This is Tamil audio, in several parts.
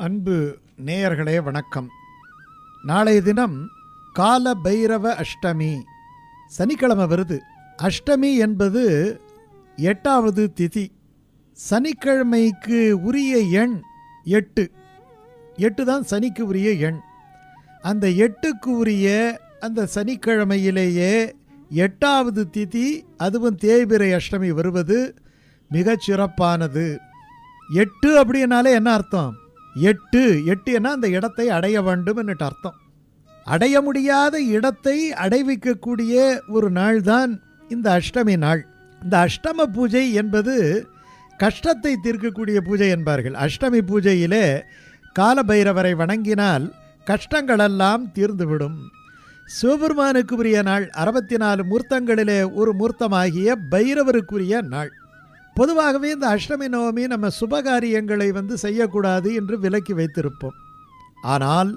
அன்பு நேயர்களே வணக்கம். நாளைய தினம் கால பைரவ அஷ்டமி. சனிக்கிழமை வருது. அஷ்டமி என்பது எட்டாவது திதி. சனிக்கிழமைக்கு உரிய எண் எட்டு. எட்டு தான் சனிக்கு உரிய எண். அந்த எட்டுக்கு உரிய அந்த சனிக்கிழமையிலேயே எட்டாவது திதி அதுவும் தேய்பிரை அஷ்டமி வருவது மிகச் சிறப்பானது எட்டு அப்படின்னாலே என்ன அர்த்தம்? எட்டு எட்டு அந்த இடத்தை அடைய வேண்டும் வேண்டும்னுட்டு அர்த்தம். அடைய முடியாத இடத்தை அடைவிக்கக்கூடிய ஒரு நாள் தான் இந்த அஷ்டமி நாள். இந்த அஷ்டம பூஜை என்பது கஷ்டத்தை தீர்க்கக்கூடிய பூஜை என்பார்கள். அஷ்டமி பூஜையிலே காலபைரவரை வணங்கினால் கஷ்டங்களெல்லாம் தீர்ந்துவிடும். சிவபெருமானுக்குரிய நாள். அறுபத்தி நாலு மூர்த்தங்களிலே ஒரு மூர்த்தமாகிய பைரவருக்குரிய நாள். பொதுவாகவே இந்த அஷ்டமி நவமி நம்ம சுபகாரியங்களை வந்து செய்யக்கூடாது என்று விலக்கி வைத்திருப்போம். ஆனால்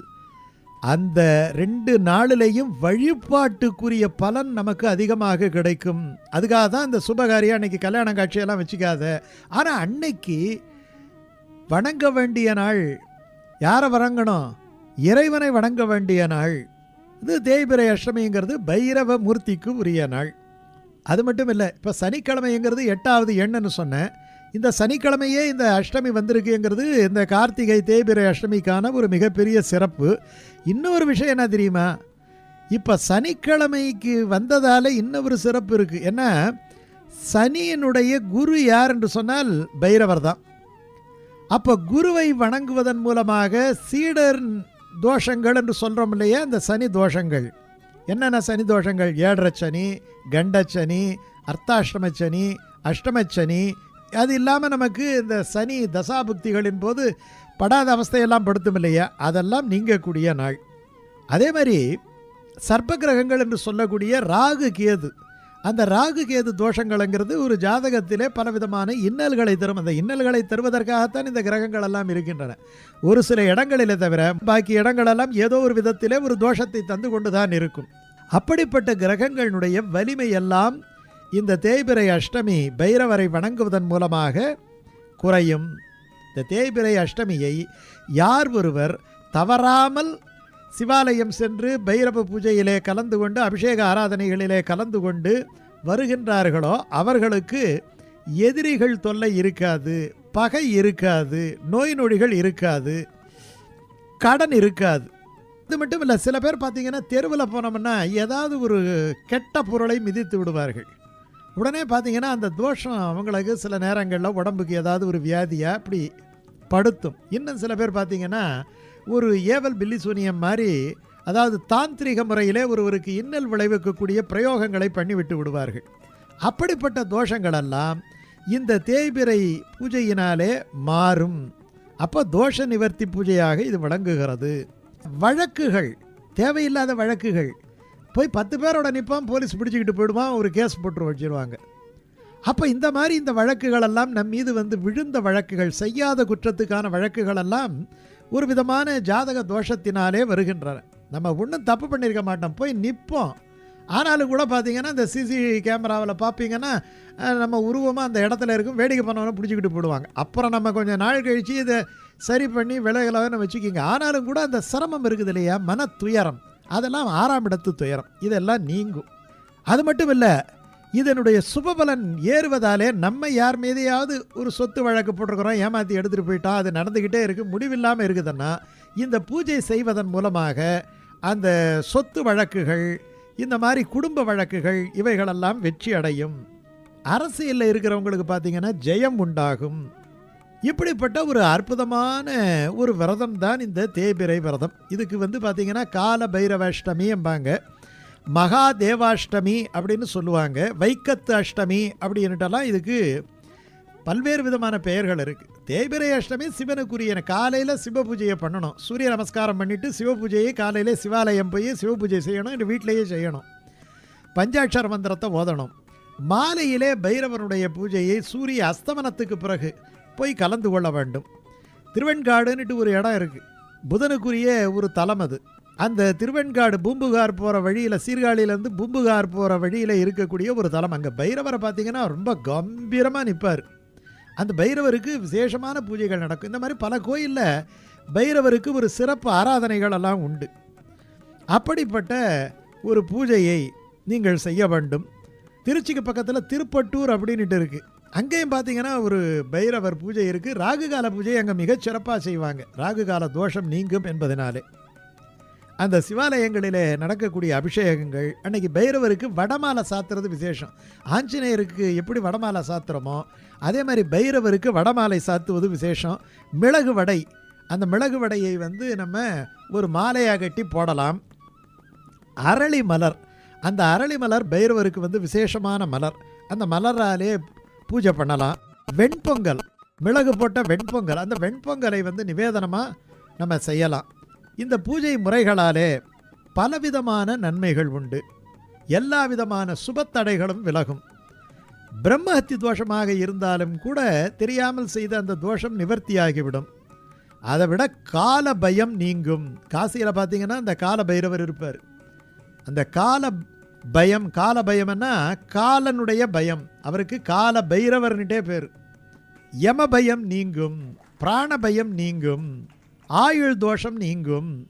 அந்த ரெண்டு நாளிலேயும் வழிபாட்டுக்குரிய பலன் நமக்கு அதிகமாக கிடைக்கும். அதுக்காக தான் இந்த சுபகாரியம் அன்னைக்கு கல்யாண காட்சியெல்லாம் வச்சுக்காத. ஆனால் அன்னைக்கு வணங்க வேண்டிய நாள் யாரை வணங்கணும்? இறைவனை வணங்க வேண்டிய நாள். இது தேய்பிரை அஷ்டமிங்கிறது பைரவ மூர்த்திக்கு உரிய நாள். அது மட்டும் இல்லை இப்போ சனிக்கிழமைங்கிறது எட்டாவது எண்ணுன்னு சொன்னேன். இந்த சனிக்கிழமையே இந்த அஷ்டமி வந்திருக்குங்கிறது இந்த கார்த்திகை தேய்பிரை அஷ்டமிக்கான ஒரு மிகப்பெரிய சிறப்பு. இன்னொரு விஷயம் என்ன தெரியுமா? இப்போ சனிக்கிழமைக்கு வந்ததால் இன்னொரு சிறப்பு இருக்குது ஏன்னா சனியினுடைய குரு யார் என்று சொன்னால் பைரவர் தான் அப்போ குருவை வணங்குவதன் மூலமாக சீடர் தோஷங்கள் என்று சொல்கிறோம் இல்லையா? அந்த சனி தோஷங்கள். என்னென்ன சனி தோஷங்கள்? ஏழரை சனி கண்டச்சனி அர்த்தாஷ்டம சனி அஷ்டமச்சனி அது இல்லாமல் நமக்கு இந்த சனி தசாபுக்திகளின் போது படாத அவஸ்தையெல்லாம் படுத்தும் இல்லையா? அதெல்லாம் நீங்கக்கூடிய நாள். அதே மாதிரி சர்ப்ப கிரகங்கள் என்று சொல்லக்கூடிய ராகு கேது. அந்த ராகு கேது தோஷங்கள்ங்கிறது ஒரு ஜாதகத்திலே பலவிதமான இன்னல்களை தரும். அந்த இன்னல்களை தருவதற்காகத்தான் இந்த கிரகங்கள் எல்லாம் இருக்கின்றன. ஒரு சில இடங்களிலே தவிர பாக்கி இடங்களெல்லாம் ஏதோ ஒரு விதத்திலே ஒரு தோஷத்தை தந்து கொண்டு தான் இருக்கும். அப்படிப்பட்ட கிரகங்களுடைய வலிமையெல்லாம் இந்த தேய்பிரை அஷ்டமி பைரவரை வணங்குவதன் மூலமாக குறையும். இந்த தேய்பிரை அஷ்டமியை யார் ஒருவர் தவறாமல் சிவாலயம் சென்று பைரவ பூஜையிலே கலந்து கொண்டு அபிஷேக ஆராதனைகளிலே கலந்து கொண்டு வருகின்றார்களோ அவர்களுக்கு எதிரிகள் தொல்லை இருக்காது பகை இருக்காது நோய் நொடிகள் இருக்காது கடன் இருக்காது. இது மட்டும் இல்லை சில பேர் பார்த்தீங்கன்னா தெருவில் போனோம்னா ஏதாவது ஒரு கெட்ட பொருளை மிதித்து விடுவார்கள். உடனே பார்த்தீங்கன்னா அந்த தோஷம் அவங்களுக்கு சில நேரங்களில் உடம்புக்கு ஏதாவது ஒரு வியாதியாக அப்படி படுத்தும். இன்னும் சில பேர் பார்த்தீங்கன்னா ஒரு ஏவல் பில்லி சூனியம் மாதிரி அதாவது தாந்திரிக முறையிலே ஒருவருக்கு இன்னல் விளைவிக்கக்கூடிய பிரயோகங்களை பண்ணிவிட்டு விடுவார்கள். அப்படிப்பட்ட தோஷங்களெல்லாம் இந்த தேய்பிரை பூஜையினாலே மாறும். அப்போ தோஷ நிவர்த்தி பூஜையாக இது விளங்குகிறது. வழக்குகள் தேவையில்லாத வழக்குகள். போய் பத்து பேரோட நிற்பான் போலீஸ் பிடிச்சிக்கிட்டு போயிடுவான் ஒரு கேஸ் போட்டு வச்சிருவாங்க. அப்போ இந்த மாதிரி இந்த வழக்குகளெல்லாம் நம் மீது வந்து விழுந்த வழக்குகள் செய்யாத குற்றத்துக்கான வழக்குகளெல்லாம் ஒரு விதமான ஜாதக தோஷத்தினாலே வருகின்றன. நம்ம ஒன்றும் தப்பு பண்ணியிருக்க மாட்டோம் போய் நிற்போம் ஆனாலும் கூட பார்த்தீங்கன்னா இந்த சிசி கேமராவில் பார்ப்பீங்கன்னா நம்ம உருவமாக அந்த இடத்துல இருக்கும் வேடிக்கை பண்ணவனை பிடிச்சிக்கிட்டு போடுவாங்க அப்புறம் நம்ம கொஞ்சம் நாள் கழித்து இதை சரி பண்ணி விலகலான்னு வச்சுக்கிங்க. ஆனாலும் கூட அந்த சிரமம் இருக்குது இல்லையா? மன துயரம் அதெல்லாம் ஆறாம் இடத்து துயரம். இதெல்லாம் நீங்கும். அது மட்டும் இல்லை இதனுடைய சுபபலன் ஏறுவதாலே நம்ம யார் மீதையாவது ஒரு சொத்து வழக்கு போட்டிருக்கிறோம் ஏமாற்றி எடுத்துகிட்டு போயிட்டோம் அது நடந்துக்கிட்டே இருக்குது முடிவில்லாமல் இருக்குதுன்னா இந்த பூஜை செய்வதன் மூலமாக அந்த சொத்து வழக்குகள் இந்த மாதிரி குடும்ப வழக்குகள் இவைகளெல்லாம் வெற்றி அடையும். அரசியலில் இருக்கிறவங்களுக்கு பார்த்தீங்கன்னா ஜெயம் உண்டாகும். இப்படிப்பட்ட ஒரு அற்புதமான ஒரு விரதம் தான் இந்த தேய்பிரை விரதம். இதுக்கு வந்து பார்த்திங்கன்னா கால பைரவாஷ்டமி என்பாங்க மகா தேவாஷ்டமி அப்படின்னு சொல்லுவாங்க. வைக்கத்து அஷ்டமி அப்படின்ட்டெல்லாம் இதுக்கு பல்வேறு விதமான பெயர்கள் இருக்குது தேய்பிரை அஷ்டமி சிவனுக்குரிய காலையில் சிவ பூஜையை பண்ணணும். சூரிய நமஸ்காரம் பண்ணிவிட்டு சிவ பூஜையை காலையில் சிவாலயம் போய் சிவ பூஜை செய்யணும் இல்லை வீட்டிலேயே செய்யணும். பஞ்சாட்சர மந்திரத்தை ஓதணும். மாலையிலே பைரவனுடைய பூஜையை சூரிய அஸ்தமனத்துக்கு பிறகு போய் கலந்து கொள்ள வேண்டும். திருவெண்காடுன்னுட்டு ஒரு இடம் இருக்குது புதனுக்குரிய ஒரு தலம் அது. அந்த திருவெண்காடு பூம்புகார் போகிற வழியில் சீர்காழியிலேருந்து பூம்புகார் போகிற வழியில் இருக்கக்கூடிய ஒரு தலம். அங்கே பைரவரை பார்த்திங்கன்னா ரொம்ப கம்பீரமாக நிற்பார் அந்த பைரவருக்கு விசேஷமான பூஜைகள் நடக்கும். இந்த மாதிரி பல கோயிலில் பைரவருக்கு ஒரு சிறப்பு ஆராதனைகள் எல்லாம் உண்டு. அப்படிப்பட்ட ஒரு பூஜையை நீங்கள் செய்ய வேண்டும். திருச்சிக்கு பக்கத்தில் திருப்பட்டூர் அப்படின்ட்டு இருக்குது அங்கேயும் பார்த்தீங்கன்னா ஒரு பைரவர் பூஜை இருக்குது ராகு கால பூஜை அங்கே மிகச் சிறப்பாக செய்வாங்க. ராகுகால தோஷம் நீங்கும் என்பதனாலே. அந்த சிவாலயங்களிலே நடக்கக்கூடிய அபிஷேகங்கள் அன்னைக்கு பைரவருக்கு வடமாலை சாத்துறது விசேஷம். ஆஞ்சநேயருக்கு எப்படி வடமாலை சாத்துறோமோ அதே மாதிரி பைரவருக்கு வடமாலை சாத்துவது விசேஷம். மிளகு வடை அந்த மிளகு வடையை வந்து நம்ம ஒரு மாலையாக கட்டி போடலாம். அரளி மலர் அந்த அரளி மலர் பைரவருக்கு வந்து விசேஷமான மலர். அந்த மலராலே பூஜை பண்ணலாம். வெண்பொங்கல் மிளகு போட்ட வெண்பொங்கல் அந்த வெண்பொங்கலை வந்து நிவேதனமாக நம்ம செய்யலாம். இந்த பூஜை முறைகளாலே பலவிதமான நன்மைகள் உண்டு. எல்லா விதமான சுபத்தடைகளும் விலகும். பிரம்மஹத்தி தோஷமாக இருந்தாலும் கூட தெரியாமல் செய்த அந்த தோஷம் நிவர்த்தியாகிவிடும். அதை விட கால பயம் நீங்கும். காசியில் பார்த்தீங்கன்னா அந்த கால பைரவர் இருப்பார். அந்த கால பயம் கால பயம்னா காலனுடைய பயம். அவருக்கு கால பைரவர்னுட்டே பேர். யம பயம் நீங்கும் பிராண பயம் நீங்கும் ஆயுள் தோஷம் நீங்கும்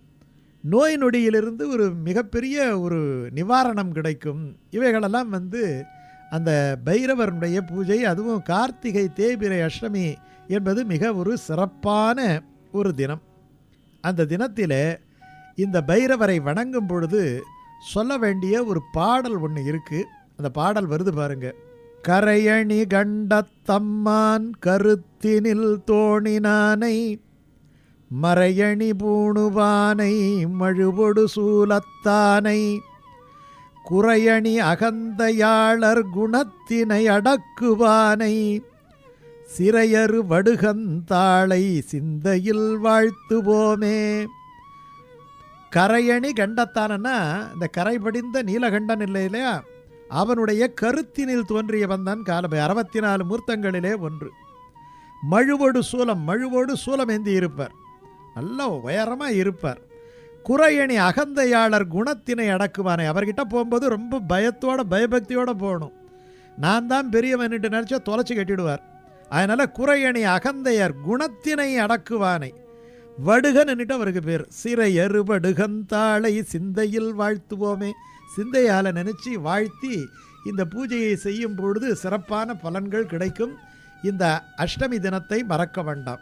நோய் நொடியிலிருந்து ஒரு மிகப்பெரிய ஒரு நிவாரணம் கிடைக்கும். இவைகளெல்லாம் வந்து அந்த பைரவருடைய பூஜை அதுவும் கார்த்திகை தேய்பிரை அஷ்டமி என்பது மிக ஒரு சிறப்பான ஒரு தினம். அந்த தினத்தில் இந்த பைரவரை வணங்கும் பொழுது சொல்ல வேண்டிய ஒரு பாடல் ஒன்று இருக்குது அந்த பாடல் வருது பாருங்க. கரையணி கண்டத்தம்மான் கருத்தினில் தோணினானை மறையணி பூணுவானை மழுவொடு சூலத்தானை குறையணி அகந்தையாளர் குணத்தினை அடக்குவானை சிறையறு வடுகந்தாளை சிந்தையில் வாழ்த்துவோமே. கரையணி கண்டத்தானன்னா இந்த கரை படிந்த நீலகண்டன் இல்லை இல்லையா அவனுடைய கருத்தினில் தோன்றியவன் தான் காலபை. அறுபத்தி நாலு மூர்த்தங்களிலே ஒன்று. மழுவோடு சூலம் மழுவோடு சூலம் ஏந்தி இருப்பார். நல்ல உயரமாக இருப்பார். குறையணி அகந்தையாளர் குணத்தினை அடக்குவானே. அவர்கிட்ட போகும்போது ரொம்ப பயத்தோட பயபக்தியோடு போகணும். நான் தான் பெரியவன்ட்டு நினச்சா தொலைச்சி கட்டிடுவார். அதனால் குறையணி அகந்தையர் குணத்தினை அடக்குவானை. வடுகன்னுட்டு அவருக்கு பேர். சிறை எருவடுகந்தாளை சிந்தையில் வாழ்த்துவோமே. சிந்தையால் நினச்சி வாழ்த்தி இந்த பூஜையை செய்யும் பொழுது சிறப்பான பலன்கள் கிடைக்கும். இந்த அஷ்டமி தினத்தை மறக்க வேண்டாம்.